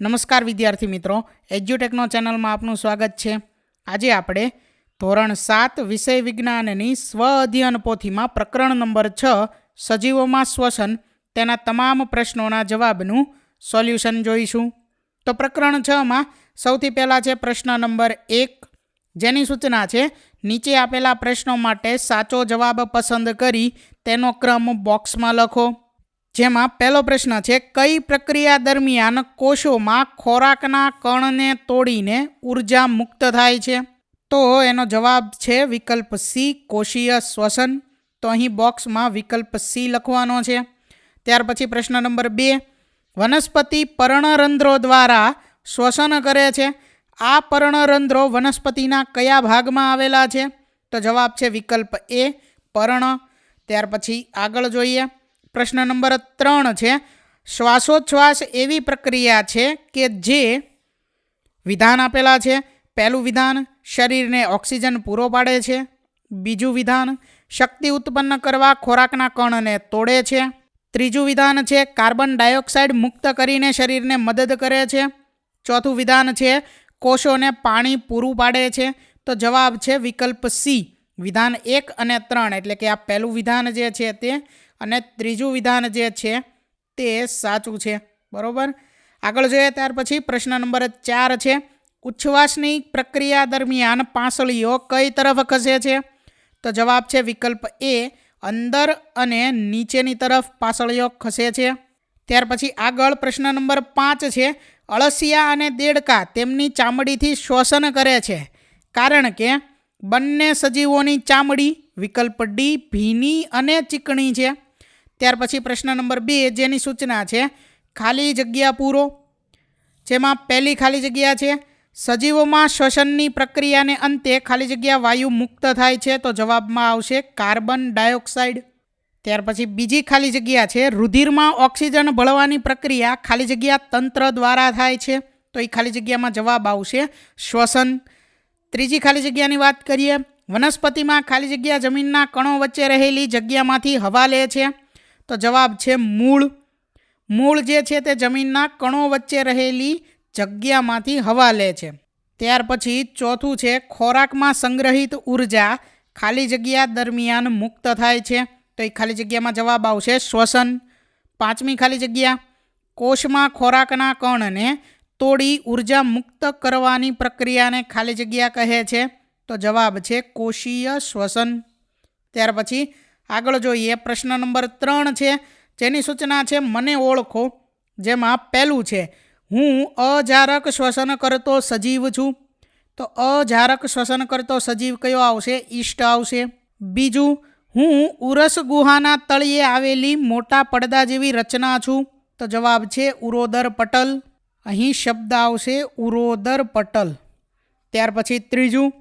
નમસ્કાર વિદ્યાર્થી મિત્રો, એજ્યુટેકનો ચેનલમાં આપનું સ્વાગત છે. આજે આપણે ધોરણ સાત વિષય વિજ્ઞાનની સ્વ અધ્યયન પોથીમાં પ્રકરણ નંબર છ, સજીવોમાં શ્વસન, તેના તમામ પ્રશ્નોના જવાબનું સોલ્યુશન જોઈશું. તો પ્રકરણ છમાં સૌથી પહેલાં છે પ્રશ્ન નંબર એક, જેની સૂચના છે, નીચે આપેલા પ્રશ્નો માટે સાચો જવાબ પસંદ કરી તેનો ક્રમ બોક્સમાં લખો. જેમાં પહેલો પ્રશ્ન છે, કઈ પ્રક્રિયા દરમિયાન કોષોમાં ખોરાકના કણને તોડીને ઊર્જા મુક્ત થાય છે? તો એનો જવાબ છે, વિકલ્પ સી, કોષીય શ્વસન. તો અહીં બોક્સમાં વિકલ્પ સી લખવાનો છે. ત્યાર પછી પ્રશ્ન નંબર બે, વનસ્પતિ પર્ણરંધ્રો દ્વારા શ્વસન કરે છે. આ પર્ણરંધ્રો વનસ્પતિના કયા ભાગમાં આવેલા છે? તો જવાબ છે, વિકલ્પ એ, પર્ણ. ત્યાર પછી આગળ જોઈએ. પ્રશ્ન નંબર ત્રણ છે, શ્વાસોચ્છ્વાસ એવી પ્રક્રિયા છે કે જે વિધાન આપેલા છે. પહેલું વિધાન, શરીરને ઓક્સિજન પૂરો પાડે છે. બીજું વિધાન, શક્તિ ઉત્પન્ન કરવા ખોરાકના કણને તોડે છે. ત્રીજું વિધાન છે, કાર્બન ડાયોક્સાઇડ મુક્ત કરીને શરીરને મદદ કરે છે. ચોથું વિધાન છે, કોષોને પાણી પૂરું પાડે છે. તો જવાબ છે વિકલ્પ સી. વિધાન એક અને ત્રણ, એટલે કે આ પહેલું વિધાન જે છે તે અને ત્રીજું વિધાન જે છે તે સાચું છે. બરાબર? આગળ જોઈએ, ત્યાર પછી પ્રશ્ન નંબર ચાર છે, ઉચ્છવાસની પ્રક્રિયા દરમિયાન પાંસળીઓ કઈ તરફ ખસે છે? તો જવાબ છે વિકલ્પ એ, અંદર અને નીચેની તરફ પાંસળીઓ ખસે છે. ત્યાર પછી આગળ પ્રશ્ન નંબર પાંચ છે, અળસિયા અને દેડકા તેમની ચામડીથી શ્વસન કરે છે. કારણ કે બંને સજીવોની ચામડી, વિકલ્પ ડી ભીની અને ચીકણી છે. ત્યાર પછી પ્રશ્ન નંબર બે જેની સૂચના છે, ખાલી જગ્યા પૂરો. જેમાં પહેલી ખાલી જગ્યા છે, સજીવોમાં શ્વસનની પ્રક્રિયાને અંતે ખાલી જગ્યા વાયુ મુક્ત થાય છે તો જવાબમાં આવશે કાર્બન ડાયોક્સાઇડ. ત્યાર પછી બીજી ખાલી જગ્યા છે, રુધિરમાં ઓક્સિજન ભળવાની પ્રક્રિયા ખાલી જગ્યા તંત્ર દ્વારા થાય છે. તો એ ખાલી જગ્યામાં જવાબ આવશે શ્વસન. ત્રીજી ખાલી જગ્યાની વાત કરીએ. વનસ્પતિમાં ખાલી જગ્યા જમીનના કણો વચ્ચે રહેલી જગ્યામાંથી હવા લે છે. તો જવાબ છે મૂળ. મૂળ જે છે તે જમીનના કણો વચ્ચે રહેલી જગ્યામાંથી હવા લે છે. ત્યાર પછી ચોથું છે ખોરાકમાં સંગ્રહિત ઊર્જા ખાલી જગ્યા દરમિયાન મુક્ત થાય છે. તો એ ખાલી જગ્યામાં જવાબ આવશે શ્વસન. પાંચમી ખાલી જગ્યા, કોષમાં ખોરાકના કણને તોડી ઊર્જા મુક્ત કરવાની પ્રક્રિયાને ખાલી જગ્યા કહે છે. તો જવાબ છે કોષીય શ્વસન. ત્યાર પછી આગળ જોઈએ પ્રશ્ન નંબર ત્રણ છે, જેની સૂચના છે મને ઓળખો, જેમાં પહેલું છે, હું અજારક શ્વસન કરતો સજીવ છું. તો અજારક શ્વસન કરતો સજીવ કયો આવશે? ઈષ્ટ આવશે. બીજું, હું ઉરસ ગુહાના તળિયે આવેલી મોટા પડદા જેવી રચના છું. તો જવાબ છે ઉરોદર પટલ. અહીં શબ્દ આવશે ઉરોદર પટલ. ત્યાર પછી ત્રીજું,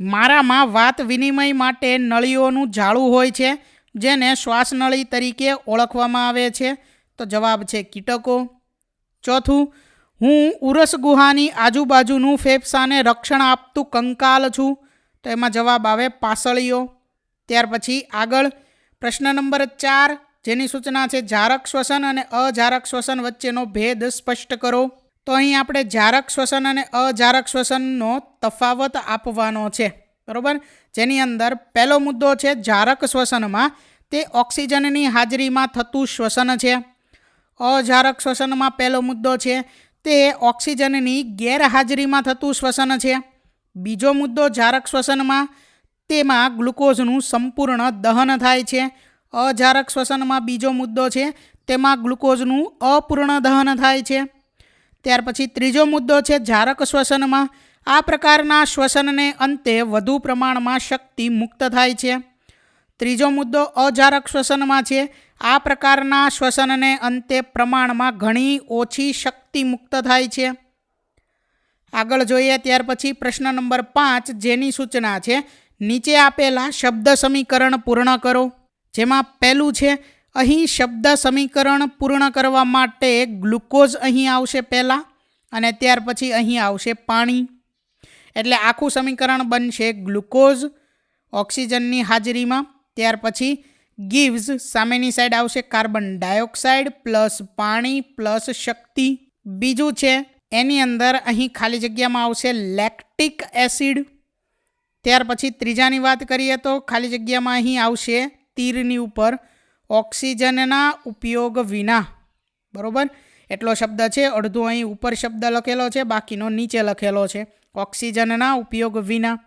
મારામાં વાત વિનિમય માટે નળીઓનું જાળું હોય છે, જેને શ્વાસનળી તરીકે ઓળખવામાં આવે છે. તો જવાબ છે કીટકો. ચોથું, હું ઉરસ ગુહાની આજુબાજુનું ફેફસાને રક્ષણ આપતું કંકાલ છું. તો એમાં જવાબ આવે પાસળીઓ. ત્યાર પછી આગળ, પ્રશ્ન નંબર ચાર, જેની સૂચના છે જારક શ્વસન અને અજારક શ્વસન વચ્ચેનો ભેદ સ્પષ્ટ કરો. તો અહીં આપણે જારક શ્વસન અને અજારક શ્વસનનો તફાવત આપવાનો છે. બરાબર? જેની અંદર પહેલો મુદ્દો છે જારક શ્વસનમાં તે ઓક્સિજનની હાજરીમાં થતું શ્વસન છે. અજારક શ્વસનમાં પહેલો મુદ્દો છે તે ઓક્સિજનની ગેરહાજરીમાં થતું શ્વસન છે. બીજો મુદ્દો જારક શ્વસનમાં તેમાં ગ્લુકોઝનું સંપૂર્ણ દહન થાય છે. અજારક શ્વસનમાં બીજો મુદ્દો છે તેમાં ગ્લુકોઝનું અપૂર્ણ દહન થાય છે. ત્યાર પછી ત્રીજો મુદ્દો છે જારક શ્વસનમાં. આ પ્રકારના શ્વસનને અંતે વધુ પ્રમાણમાં શક્તિ મુક્ત થાય છે. ત્રીજો મુદ્દો અજારક શ્વસનમાં છે. આ પ્રકારના શ્વસનને અંતે પ્રમાણમાં ઘણી ઓછી શક્તિ મુક્ત થાય છે. આગળ જોઈએ ત્યાર પછી પ્રશ્ન નંબર પાંચ જેની સૂચના છે. નીચે આપેલા શબ્દ સમીકરણ પૂર્ણ કરો. જેમાં પહેલું છે અહીં શબ્દ સમીકરણ પૂર્ણ કરવા માટે ગ્લુકોઝ અહીં આવશે પહેલાં અને ત્યાર પછી અહીં આવશે પાણી. એટલે આખું સમીકરણ બનશે ગ્લુકોઝ ઓક્સિજનની હાજરીમાં, ત્યાર પછી ગીવ્સ સામેની સાઈડ આવશે કાર્બન ડાયોક્સાઇડ પ્લસ પાણી પ્લસ શક્તિ. બીજું છે, એની અંદર અહીં ખાલી જગ્યામાં આવશે લેક્ટિક એસિડ. ત્યાર પછી ત્રીજાની વાત કરીએ તો ખાલી જગ્યામાં અહીં આવશે તીરની ઉપર ઓક્સિજનના ઉપયોગ વિના. બરોબર? એટલો શબ્દ છે, અડધો અહીં ઉપર શબ્દ લખેલો છે, બાકીનો નીચે લખેલો છે. ઓક્સિજનના ઉપયોગ વિના.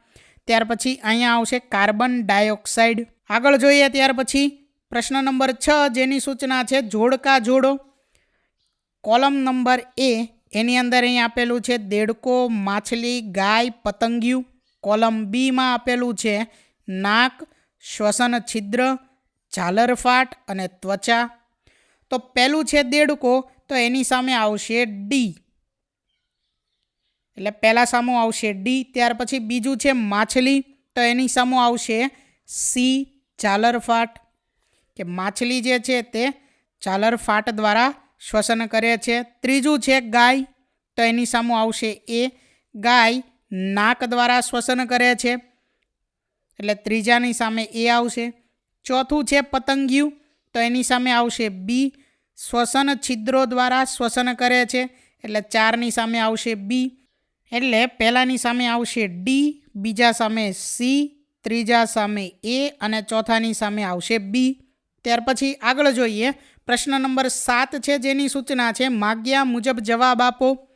ત્યાર પછી અહીંયા આવશે કાર્બન ડાયોક્સાઇડ. આગળ જોઈએ ત્યાર પછી પ્રશ્ન નંબર છ જેની સૂચના છે, જોડકા જોડો. કોલમ નંબર એ, એની અંદર અહીં આપેલું છે, દેડકો, માછલી, ગાય, પતંગિયું. કોલમ બીમાં આપેલું છે, નાક, શ્વસન છિદ્ર ઝાલરફાટ અને ત્વચા. તો પહેલું છે દેડકો, તો એની સામે આવશે ડી. એટલે પહેલાં સામું આવશે ડી, ત્યાર પછી બીજું છે માછલી, તો એની સામું આવશે સી ઝાલરફાટ કે માછલી જે છે તે ઝાલરફાટ દ્વારા શ્વસન કરે છે. ત્રીજું છે ગાય, તો એની સામું આવશે એ ગાય નાક દ્વારા શ્વસન કરે છે. એટલે ત્રીજાની સામે એ આવશે. ચોથું છે પતંગિયું. તો એની સામે આવશે બી. શ્વસન છિદ્રો દ્વારા શ્વસન કરે છે. એટલે ચારની સામે આવશે બી. એટલે પહેલાંની સામે આવશે ડી, બીજા સામે સી, ત્રીજા સામે એ અને ચોથાની સામે આવશે બી. ત્યાર પછી આગળ જોઈએ. પ્રશ્ન નંબર સાત છે જેની સૂચના છે, માગ્યા મુજબ જવાબ આપો.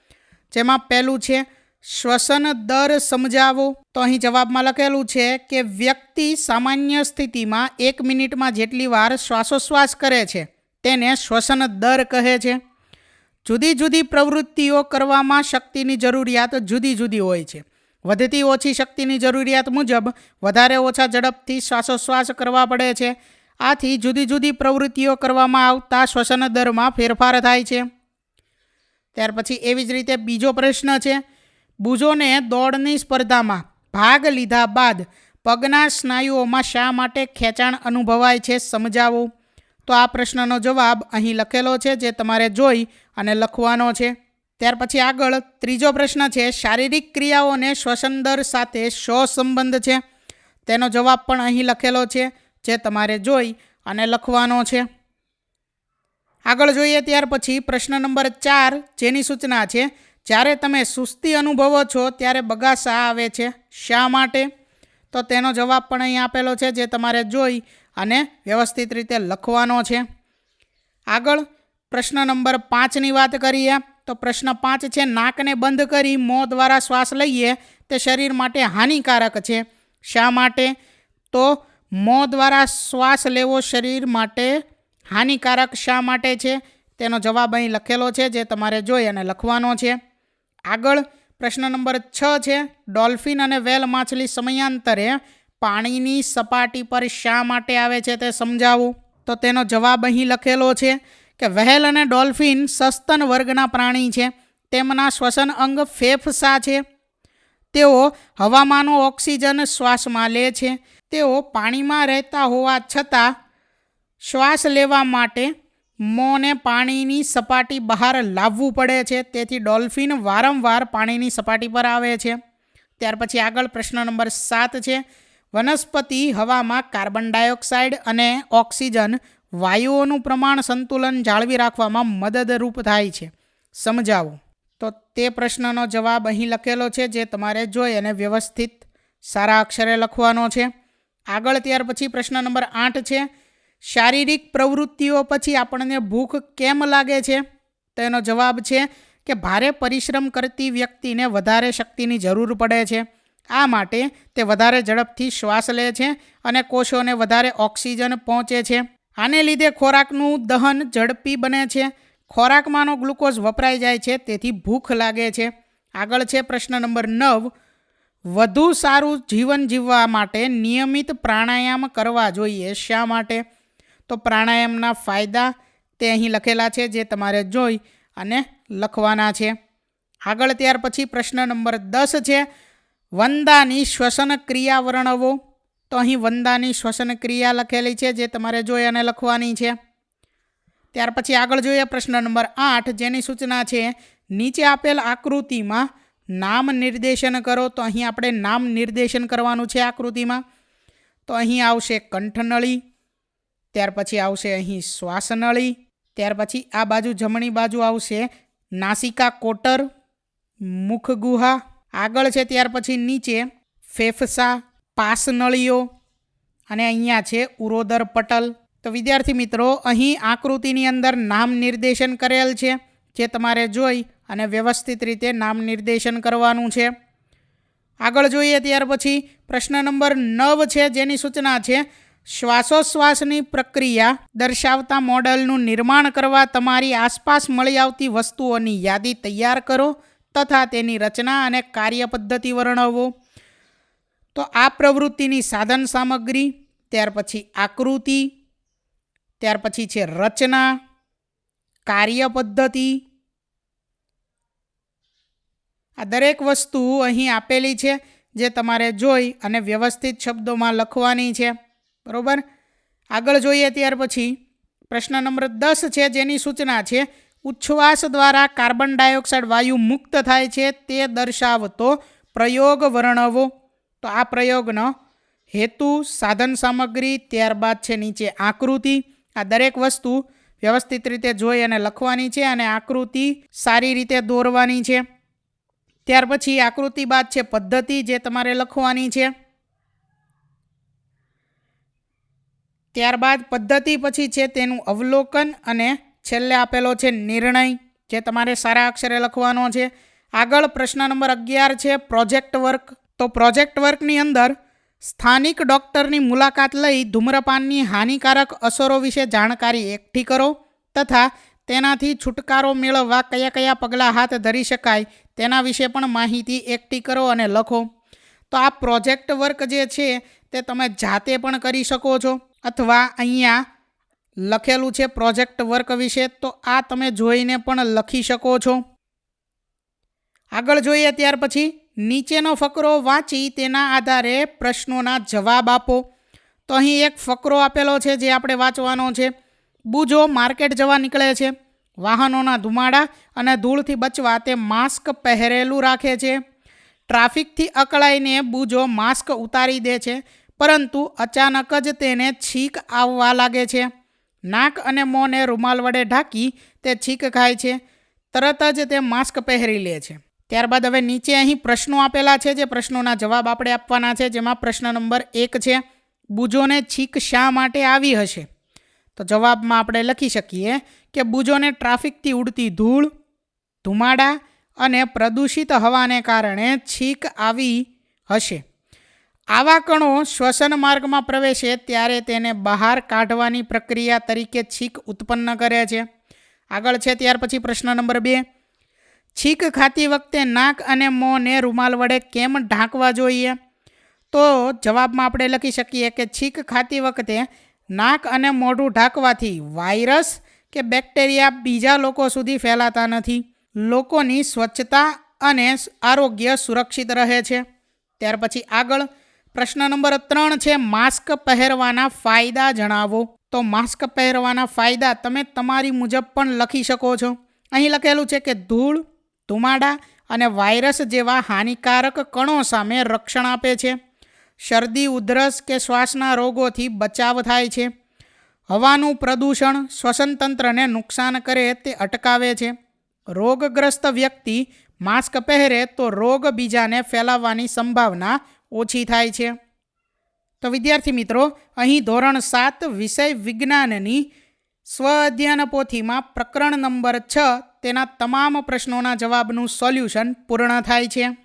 જેમાં પહેલું છે, શ્વસન દર સમજાવો. તો અહીં જવાબમાં લખેલું છે કે વ્યક્તિ સામાન્ય સ્થિતિમાં એક મિનિટમાં જેટલી વાર શ્વાસોશ્વાસ કરે છે, તેને શ્વસન દર કહે છે. જુદી જુદી પ્રવૃત્તિઓ કરવામાં શક્તિની જરૂરિયાત જુદી જુદી હોય છે. વધતી ઓછી શક્તિની જરૂરિયાત મુજબ વધારે ઓછા ઝડપથી શ્વાસોશ્વાસ કરવા પડે છે. આથી જુદી જુદી પ્રવૃત્તિઓ કરવામાં આવતા શ્વસન દરમાં ફેરફાર થાય છે. ત્યાર પછી એવી જ રીતે બીજો પ્રશ્ન છે. બુજોને દોડની સ્પર્ધામાં ભાગ લીધા બાદ પગના સ્નાયુઓમાં શા માટે ખેંચાણ અનુભવાય છે સમજાવો? તો આ પ્રશ્નનો જવાબ અહીં લખેલો છે જે તમારે જોઈ અને લખવાનો છે. ત્યાર પછી આગળ ત્રીજો પ્રશ્ન છે, શારીરિક ક્રિયાઓને શ્વસન દર સાથે શો સંબંધ છે? તેનો જવાબ પણ અહીં લખેલો છે, જે તમારે જોઈ અને લખવાનો છે. આગળ જોઈએ ત્યાર પછી પ્રશ્ન નંબર ચાર જેની સૂચના છે જ્યારે તમે સુસ્તી અનુભવો છો, ત્યારે બગાસા આવે છે. શા માટે? તો તેનો જવાબ પણ અહીં આપેલો છે, જે તમારે જોઈ અને વ્યવસ્થિત રીતે લખવાનો છે. આગળ પ્રશ્ન નંબર પાંચની વાત કરીએ, તો પ્રશ્ન પાંચ છે, નાકને બંધ કરી મોં દ્વારા શ્વાસ લઈએ, તે શરીર માટે હાનિકારક છે. શા માટે? તો મોં દ્વારા શ્વાસ લેવો શરીર માટે હાનિકારક શા માટે છે? તેનો જવાબ અહીં લખેલો છે, જે તમારે જોઈ અને લખવાનો છે. આગળ પ્રશ્ન નંબર છ છે, ડોલ્ફિન અને વેલ માછલી સમયાંતરે પાણીની સપાટી પર શા માટે આવે છે તે સમજાવું? તો તેનો જવાબ અહીં લખેલો છે કે વહેલ અને ડોલ્ફિન સસ્તન વર્ગના પ્રાણી છે, તેમના શ્વસન અંગ ફેફસા છે. તેઓ હવામાંનો ઓક્સિજન શ્વાસમાં લે છે. તેઓ પાણીમાં રહેતા હોવા છતાં શ્વાસ લેવા માટે મોંને પાણીની સપાટી બહાર લાવવું પડે છે. તેથી ડોલ્ફિન વારંવાર પાણીની સપાટી પર આવે છે. ત્યાર પછી આગળ પ્રશ્ન નંબર સાત છે. વનસ્પતિ હવામાં કાર્બન ડાયોક્સાઇડ અને ઓક્સિજન વાયુઓનું પ્રમાણ સંતુલન જાળવી રાખવામાં મદદરૂપ થાય છે. સમજાવો. તો તે પ્રશ્નનો જવાબ અહીં લખેલો છે જે તમારે જોઈ અને વ્યવસ્થિત સારા અક્ષરે લખવાનો છે. આગળ ત્યાર પછી પ્રશ્ન નંબર આઠ છે. શારીરિક પ્રવૃત્તિઓ પછી આપણને ભૂખ કેમ લાગે છે? તો એનો જવાબ છે કે ભારે પરિશ્રમ કરતી વ્યક્તિને વધારે શક્તિની જરૂર પડે છે. આ માટે તે વધારે ઝડપથી શ્વાસ લે છે અને કોષોને વધારે ઓક્સિજન પહોંચે છે. આને લીધે ખોરાકનું દહન ઝડપી બને છે. ખોરાકમાંનો ગ્લુકોઝ વપરાઈ જાય છે, તેથી ભૂખ લાગે છે. આગળ છે પ્રશ્ન નંબર નવ. વધુ સારું જીવન જીવવા માટે નિયમિત પ્રાણાયામ કરવા જોઈએ શા માટે? તો પ્રાણાયામના ફાયદા તે અહીં લખેલા છે, જે તમારે જોઈ અને લખવાના છે. આગળ ત્યાર પછી પ્રશ્ન નંબર દસ છે, વંદાની શ્વસન ક્રિયા વર્ણવો? તો અહીં વંદાની શ્વસન ક્રિયા લખેલી છે, જે તમારે જોઈ અને લખવાની છે. ત્યાર પછી આગળ જોઈએ પ્રશ્ન નંબર આઠ, જેની સૂચના છે, નીચે આપેલ આકૃતિમાં નામ નિર્દેશન કરો. તો અહીં આપણે નામ નિર્દેશન કરવાનું છે આકૃતિમાં. તો અહીં આવશે કંઠનળી ત્યાર પછી આવશે અહીં શ્વાસનળી, ત્યાર પછી આ બાજુ જમણી બાજુ આવશે નાસિકા કોટર મુખ ગુહા આગળ છે ત્યાર પછી નીચે ફેફસા, પાસનળીઓ અને અહીંયા છે ઉરોદર પટલ. તો વિદ્યાર્થી મિત્રો, અહીં આકૃતિની અંદર નામ નિર્દેશન કરેલ છે, જે તમારે જોઈ અને વ્યવસ્થિત રીતે નામ નિર્દેશન કરવાનું છે. આગળ જોઈએ ત્યાર પછી પ્રશ્ન નંબર નવ છે, જેની સૂચના છે શ્વાસોશ્વાસની પ્રક્રિયા દર્શાવતા મોડલનું નિર્માણ કરવા તમારી આસપાસ મળી આવતી વસ્તુઓની યાદી તૈયાર કરો તથા તેની રચના અને કાર્ય પદ્ધતિ વર્ણવો. તો આ પ્રવૃત્તિની સાધન સામગ્રી, ત્યાર પછી આકૃતિ, ત્યાર પછી છે રચના કાર્ય પદ્ધતિ આ દરેક વસ્તુ અહીં આપેલી છે, જે તમારે જોઈ અને વ્યવસ્થિત શબ્દોમાં લખવાની છે. બરોબર? આગળ જોઈએ ત્યાર પછી. પ્રશ્ન નંબર દસ છે, જેની સૂચના છે, ઉચ્છવાસ દ્વારા કાર્બન ડાયોક્સાઇડ વાયુ મુક્ત થાય છે, તે દર્શાવતો પ્રયોગ વર્ણવો. તો આ પ્રયોગનો હેતુ સાધન સામગ્રી, ત્યારબાદ છે નીચે આકૃતિ. આ દરેક વસ્તુ વ્યવસ્થિત રીતે જોઈ અને લખવાની છે અને આકૃતિ સારી રીતે દોરવાની છે. ત્યાર પછી આકૃતિ બાદ છે પદ્ધતિ જે તમારે લખવાની છે. ત્યારબાદ પદ્ધતિ પછી છે તેનું અવલોકન અને છેલ્લે આપેલો છે નિર્ણય, જે તમારે સારા અક્ષરે લખવાનો છે. આગળ પ્રશ્ન નંબર અગિયાર છે પ્રોજેક્ટ વર્ક. તો પ્રોજેક્ટ વર્કની અંદર સ્થાનિક ડૉક્ટરની મુલાકાત લઈ ધૂમ્રપાનની હાનિકારક અસરો વિશે જાણકારી એકઠી કરો તથા તેનાથી છુટકારો મેળવવા કયા કયા પગલાં હાથ ધરી શકાય તેના વિશે પણ માહિતી એકઠી કરો અને લખો. તો આ પ્રોજેક્ટ વર્ક જે છે તે તમે જાતે પણ કરી શકો છો. અથવા અહીંયા લખેલું છે પ્રોજેક્ટ વર્ક વિશે, તો આ તમે જોઈને પણ લખી શકો છો. આગળ જોઈએ ત્યાર પછી નીચેનો ફકરો વાંચી તેના આધારે પ્રશ્નોના જવાબ આપો. તો અહીં એક ફકરો આપેલો છે જે આપણે વાંચવાનો છે. બુજો માર્કેટ જવા નીકળે છે. વાહનોના ધુમાડા અને ધૂળથી બચવા તે માસ્ક પહેરેલું રાખે છે. ટ્રાફિકથી અકળાઈને બુજો માસ્ક ઉતારી દે છે. પરંતુ અચાનક જ તેને છીંક આવવા લાગે છે. નાક અને મોંને રૂમાલ વડે ઢાંકી તે છીંક ખાય છે. તરત જ તે માસ્ક પહેરી લે છે. ત્યારબાદ હવે નીચે અહીં પ્રશ્નો આપેલા છે જે પ્રશ્નોના જવાબ આપણે આપવાના છે, જેમાં પ્રશ્ન નંબર એક છે, બુજોને છીંક શા માટે આવી હશે? તો જવાબમાં આપણે લખી શકીએ કે બુજોને ટ્રાફિકથી ઉડતી ધૂળ, ધુમાડા અને પ્રદૂષિત હવાને કારણે છીંક આવી હશે. આવા કણો શ્વસન માર્ગમાં પ્રવેશે ત્યારે તેને બહાર કાઢવાની પ્રક્રિયા તરીકે છીંક ઉત્પન્ન કરે છે. આગળ છે ત્યાર પછી પ્રશ્ન નંબર બે. છીંક ખાતી વખતે નાક અને મોંને રૂમાલ વડે કેમ ઢાંકવા જોઈએ? તો જવાબમાં આપણે લખી શકીએ કે છીંક ખાતી વખતે નાક અને મોઢું ઢાંકવાથી વાયરસ કે બેક્ટેરિયા બીજા લોકો સુધી ફેલાતા નથી. લોકોની સ્વચ્છતા અને આરોગ્ય સુરક્ષિત રહે છે. ત્યાર પછી આગળ. પ્રશ્ન નંબર ત્રણ છે, માસ્ક પહેરવાના ફાયદા જણાવો. તો માસ્ક પહેરવાના ફાયદા તમે તમારી મુજબ પણ લખી શકો છો. અહીં લખેલું છે કે ધૂળ, ધુમાડા અને વાયરસ જેવા હાનિકારક કણો સામે રક્ષણ આપે છે. શરદી, ઉધરસ કે શ્વાસના રોગોથી બચાવ થાય છે. હવાનું પ્રદૂષણ શ્વસનતંત્રને નુકસાન કરે તે અટકાવે છે. રોગગ્રસ્ત વ્યક્તિ માસ્ક પહેરે તો રોગ બીજાને ફેલાવવાની સંભાવના ઓછી થાય છે. તો વિદ્યાર્થી મિત્રો, અહીં ધોરણ સાત વિષય વિજ્ઞાનની સ્વ અધ્યયન પોથીમાં પ્રકરણ નંબર છ તેના તમામ પ્રશ્નોના જવાબનું સોલ્યુશન પૂર્ણ થાય છે.